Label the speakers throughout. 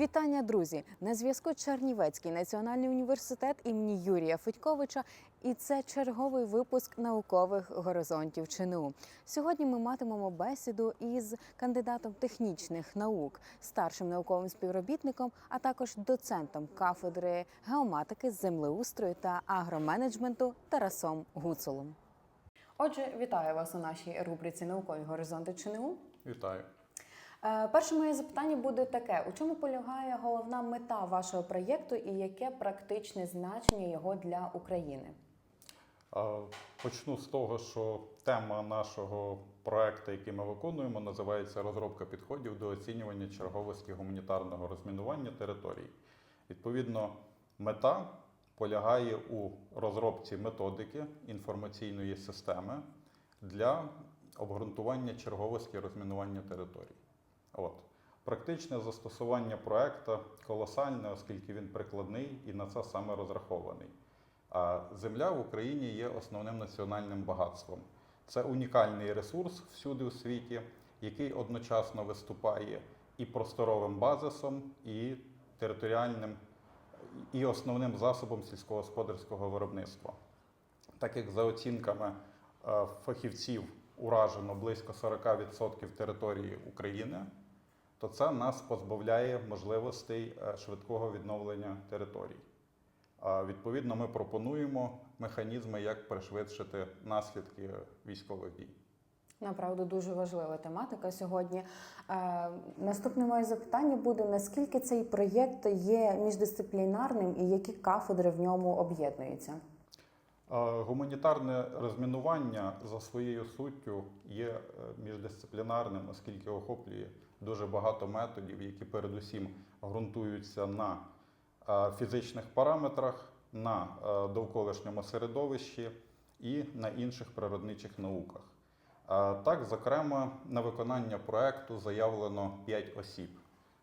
Speaker 1: Вітання, друзі! На зв'язку Чернівецький національний університет імені Юрія Федьковича, і це черговий випуск наукових горизонтів ЧНУ. Сьогодні ми матимемо бесіду із кандидатом технічних наук, старшим науковим співробітником, а також доцентом кафедри геоматики, землеустрою та агроменеджменту Тарасом Гуцулом. Отже, вітаю вас у нашій рубриці Наукові горизонти ЧНУ.
Speaker 2: Вітаю.
Speaker 1: Е, Перше моє запитання буде таке: у чому полягає головна мета вашого проєкту і яке практичне значення його для України?
Speaker 2: Почну з того, що тема нашого проекту, який ми виконуємо, називається розробка підходів до оцінювання черговості гуманітарного розмінування територій. Відповідно, мета полягає у розробці методики інформаційної системи для обґрунтування черговості розмінування територій. От. Практичне застосування проекту колосальне, оскільки він прикладний і на це саме розрахований. А земля в Україні є основним національним багатством. Це унікальний ресурс всюди у світі, який одночасно виступає і просторовим базисом, і територіальним, і основним засобом сільськогосподарського виробництва. Так як за оцінками е, фахівців уражено близько 40% території України, то це нас позбавляє можливостей е, швидкого відновлення територій. Відповідно, ми пропонуємо механізми, як пришвидшити наслідки військових дій.
Speaker 1: Направду дуже важлива тематика сьогодні. Е, Наступне моє запитання буде: наскільки цей проєкт є міждисциплінарним і які кафедри в ньому об'єднуються?
Speaker 2: Гуманітарне розмінування за своєю суттю є е, міждисциплінарним, оскільки охоплює дуже багато методів, які передусім ґрунтуються на е, фізичних параметрах, на е, довколишньому середовищі і на інших природничих науках. Так, зокрема, на виконання проекту заявлено 5 осіб,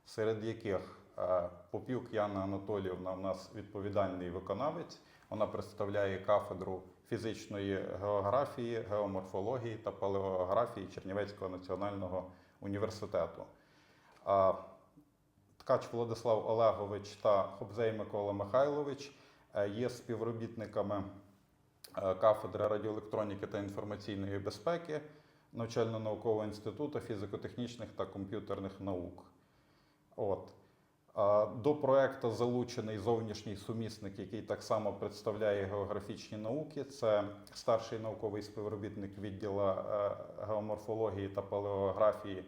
Speaker 2: серед яких е, Попюк Яна Анатоліївна у нас відповідальний виконавець. Вона представляє кафедру фізичної географії, геоморфології та палеографії Чернівецького національного університету. Ткач Владислав Олегович та Хобзей Микола Михайлович е, є співробітниками е, кафедри радіоелектроніки та інформаційної безпеки навчально-наукового інституту фізико-технічних та комп'ютерних наук. От. До проекту залучений зовнішній сумісник, який так само представляє географічні науки. Це старший науковий співробітник відділу е, геоморфології та палеографії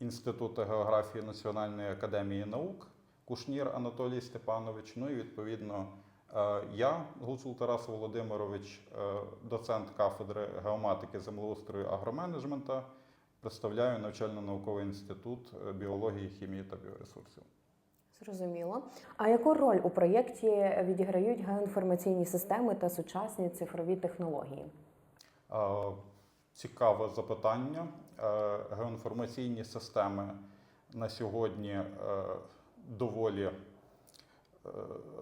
Speaker 2: Інституту географії Національної академії наук Кушнір Анатолій Степанович. Ну і відповідно е, я, Гуцул Тарас Володимирович, е, доцент кафедри геоматики землеустрою агроменеджмента, представляю навчально-науковий інститут біології, хімії та біоресурсів.
Speaker 1: Зрозуміло. А яку роль у проєкті відіграють геоінформаційні системи та сучасні цифрові технології?
Speaker 2: Е, Цікаве запитання. Е, Геоінформаційні системи на сьогодні е, доволі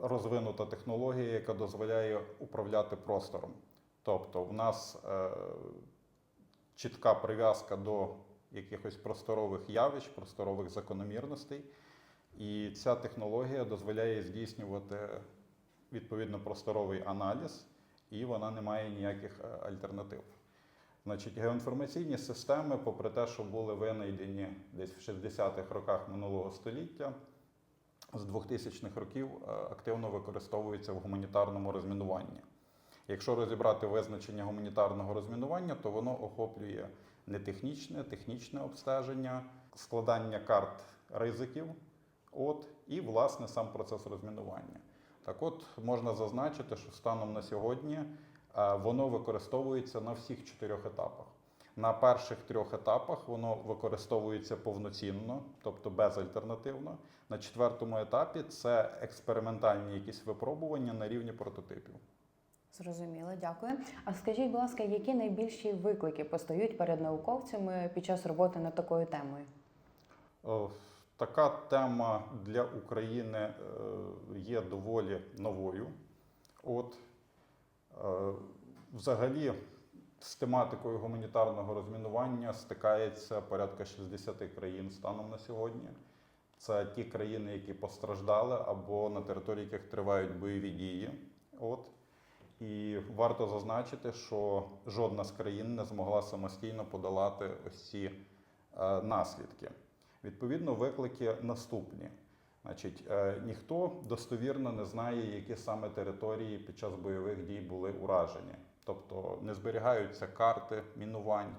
Speaker 2: розвинута технологія, яка дозволяє управляти простором. Тобто, в нас чітка прив'язка до якихось просторових явищ, просторових закономірностей. І ця технологія дозволяє здійснювати відповідно просторовий аналіз, і вона не має ніяких е, альтернатив. Значить, геоінформаційні системи, попри те, що були винайдені десь в 60-х роках минулого століття, з 2000-х років е, активно використовуються в гуманітарному розмінуванні. Якщо розібрати визначення гуманітарного розмінування, то воно охоплює не технічне, технічне обстеження, складання карт ризиків, от, і, власне, сам процес розмінування. Так от можна зазначити, що станом на сьогодні е, воно використовується на всіх чотирьох етапах. На перших трьох етапах воно використовується повноцінно, тобто безальтернативно. На четвертому етапі це експериментальні якісь випробування на рівні прототипів.
Speaker 1: Зрозуміло, дякую. А скажіть, будь ласка, які найбільші виклики постають перед науковцями під час роботи над такою темою?
Speaker 2: Е, Така тема для України е, є доволі новою. От, е, взагалі, з тематикою гуманітарного розмінування стикається порядка 60 країн станом на сьогодні. Це ті країни, які постраждали або на території яких тривають бойові дії. От. І варто зазначити, що жодна з країн не змогла самостійно подолати ось ці е, наслідки. Відповідно, виклики наступні. Значить, е, ніхто достовірно не знає, які саме території під час бойових дій були уражені. Тобто не зберігаються карти мінувань.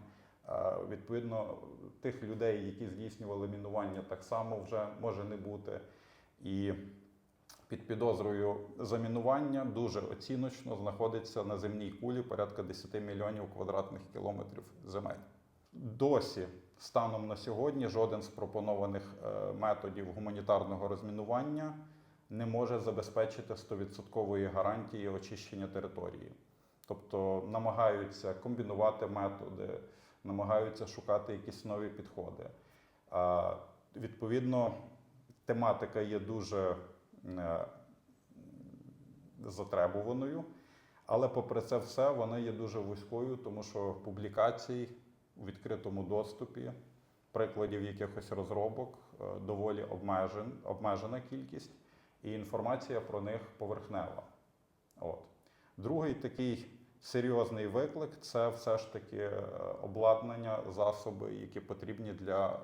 Speaker 2: Е, Відповідно, тих людей, які здійснювали мінування, так само вже може не бути. І під підозрою замінування дуже оціночно знаходиться на земній кулі порядка 10 мільйонів квадратних кілометрів земель. Досі, станом на сьогодні, жоден з пропонованих е, методів гуманітарного розмінування не може забезпечити 100% гарантії очищення території. Тобто намагаються комбінувати методи, намагаються шукати якісь нові підходи. Відповідно, тематика є дуже е, затребуваною, але попри це все вона є дуже вузькою, тому що публікацій у відкритому доступі, прикладів якихось розробок е, доволі обмежен, обмежена кількість, і інформація про них поверхнева. От. Другий такий серйозний виклик це все ж таки е, обладнання, засоби, які потрібні для е,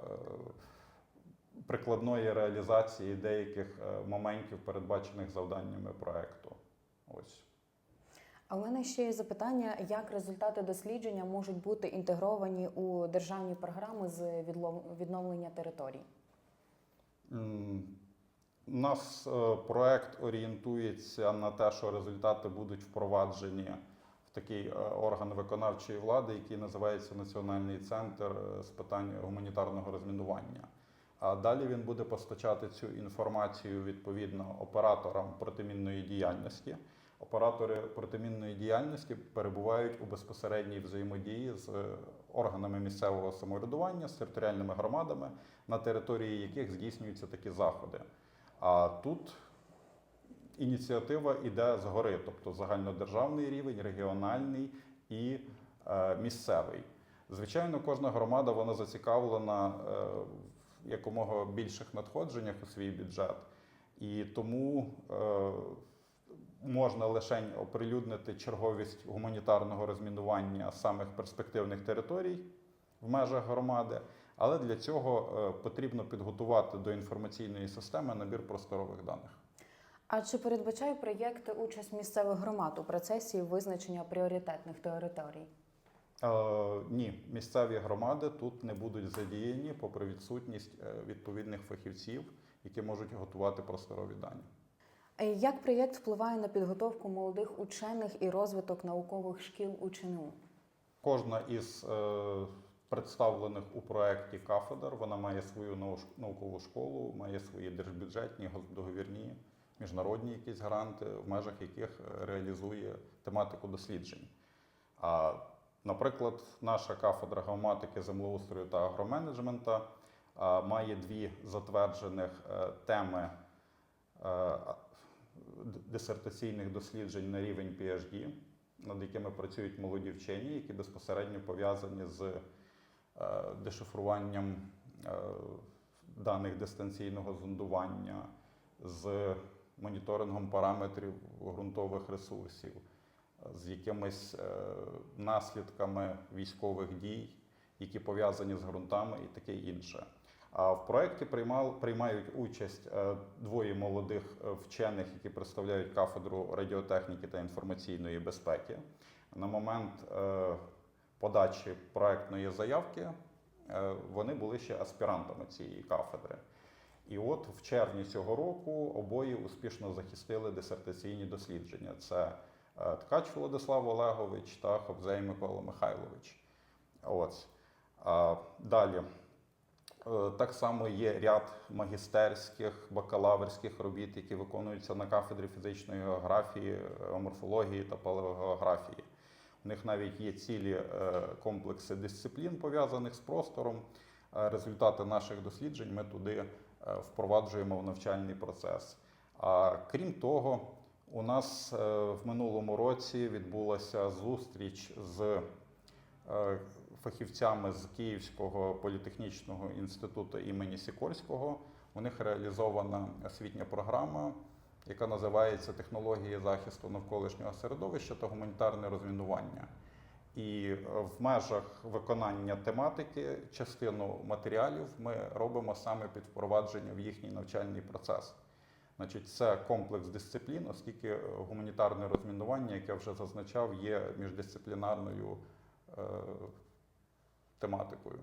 Speaker 2: прикладної реалізації деяких моментів, передбачених завданнями проекту. Ось.
Speaker 1: А в мене ще є запитання, як результати дослідження можуть бути інтегровані у державні програми з відновлення територій?
Speaker 2: У нас е, проект орієнтується на те, що результати будуть впроваджені в такий е, орган виконавчої влади, який називається Національний центр е, з питань гуманітарного розмінування. А далі він буде постачати цю інформацію відповідно операторам протимінної діяльності. Оператори протимінної діяльності перебувають у безпосередній взаємодії з е, органами місцевого самоврядування, з територіальними громадами, на території яких здійснюються такі заходи. А тут ініціатива йде згори, тобто загальнодержавний рівень, регіональний і е, місцевий. Звичайно, кожна громада вона зацікавлена е, в якомога більших надходженнях у свій бюджет, і тому можна лише оприлюднити черговість гуманітарного розмінування самих перспективних територій в межах громади. Але для цього е, потрібно підготувати до інформаційної системи набір просторових даних.
Speaker 1: А чи передбачає проєкт участь місцевих громад у процесі визначення пріоритетних територій?
Speaker 2: Е, ні, місцеві громади тут не будуть задіяні, попри відсутність е, відповідних фахівців, які можуть готувати просторові дані.
Speaker 1: Е, Як проєкт впливає на підготовку молодих учених і розвиток наукових шкіл у ЧНУ?
Speaker 2: Кожна із е, представлених у проєкті кафедр вона має свою наукову школу, має свої держбюджетні, договірні, міжнародні якісь гранти, в межах яких е, реалізує тематику досліджень. А, наприклад, наша кафедра геоматики, землеустрою та агроменеджмента має дві затверджених е, теми дисертаційних досліджень на рівень PhD, над якими працюють молоді вчені, які безпосередньо пов'язані з е, дешифруванням е, даних дистанційного зондування, з моніторингом параметрів ґрунтових ресурсів, з якимись е, наслідками військових дій, які пов'язані з ґрунтами і таке інше. А в проєкті приймал, приймають участь е, двоє молодих е, вчених, які представляють кафедру радіотехніки та інформаційної безпеки. На момент е, подачі проектної заявки вони були ще аспірантами цієї кафедри. І от в червні цього року обоє успішно захистили дисертаційні дослідження. Це Ткач Владислав Олегович та Хобзей Микола Михайлович. А, Далі. Е, Так само є ряд магістерських, бакалаврських робіт, які виконуються на кафедрі фізичної географії, е, морфології та палеогеографії. У них навіть є цілі е, комплекси дисциплін, пов'язаних з простором. Результати наших досліджень ми туди впроваджуємо в навчальний процес. А крім того, у нас в минулому році відбулася зустріч з фахівцями з Київського політехнічного інституту імені Сікорського У них реалізована освітня програма, яка називається Технології захисту навколишнього середовища та гуманітарне розмінування. І е, в межах виконання тематики частину матеріалів ми робимо саме під впровадження в їхній навчальний процес. Значить, це комплекс дисциплін, оскільки е, гуманітарне розмінування, як я вже зазначав, є міждисциплінарною е, тематикою.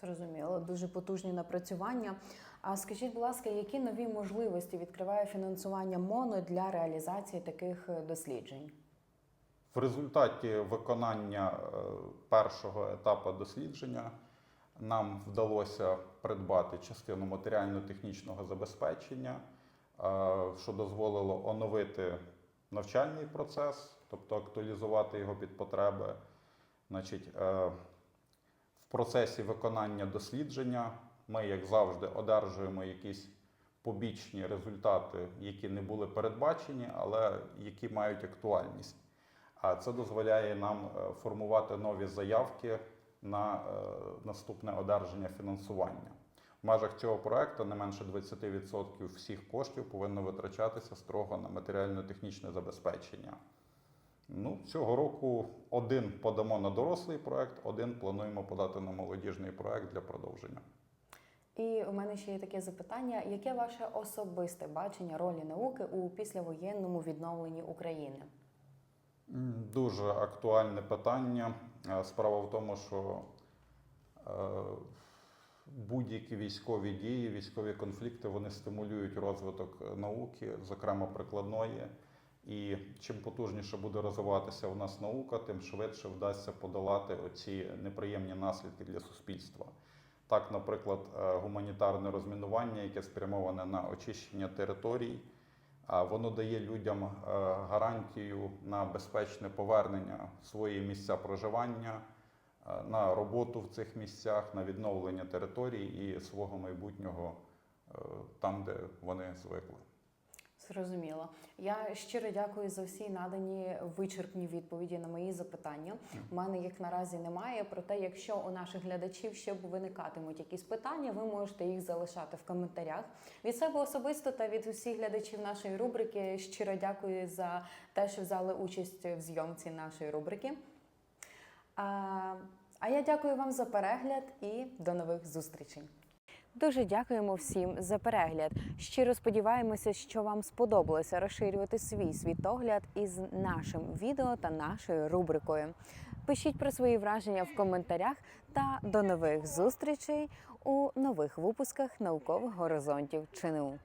Speaker 1: Зрозуміло, дуже потужні напрацювання. А скажіть, будь ласка, які нові можливості відкриває фінансування МОНО для реалізації таких е, досліджень?
Speaker 2: В результаті виконання е, першого етапу дослідження нам вдалося придбати частину матеріально-технічного забезпечення, е, що дозволило оновити навчальний процес, тобто актуалізувати його під потреби. Значить, в процесі виконання дослідження ми, як завжди, одержуємо якісь побічні результати, які не були передбачені, але які мають актуальність. А це дозволяє нам е, формувати нові заявки на е, наступне одержання фінансування. В межах цього проекту не менше 20% всіх коштів повинно витрачатися строго на матеріально-технічне забезпечення. Ну, цього року один подамо на дорослий проект, один плануємо подати на молодіжний проект для продовження.
Speaker 1: І у мене ще є таке запитання: яке ваше особисте бачення ролі науки у післявоєнному відновленні України?
Speaker 2: Дуже актуальне питання. Е, Справа в тому, що е, будь-які військові дії, військові конфлікти вони стимулюють розвиток науки, зокрема прикладної. І чим потужніше буде розвиватися у нас наука, тим швидше вдасться подолати оці неприємні наслідки для суспільства. Так, наприклад, е, гуманітарне розмінування, яке спрямоване на очищення територій, воно дає людям е, гарантію на безпечне повернення в свої місця проживання, е, на роботу в цих місцях, на відновлення територій і свого майбутнього там, де вони звикли.
Speaker 1: Зрозуміло. Я щиро дякую за всі надані вичерпні відповіді на мої запитання. У мене їх наразі немає. Проте, якщо у наших глядачів ще виникатимуть якісь питання, ви можете їх залишати в коментарях. Від себе особисто та від усіх глядачів нашої рубрики щиро дякую за те, що взяли участь в зйомці нашої рубрики. А, а я дякую вам за перегляд і до нових зустрічей. Дуже дякуємо всім за перегляд. Щиро сподіваємося, що вам сподобалося розширювати свій світогляд із нашим відео та нашою рубрикою. Пишіть про свої враження в коментарях та до нових зустрічей у нових випусках наукових горизонтів ЧНУ.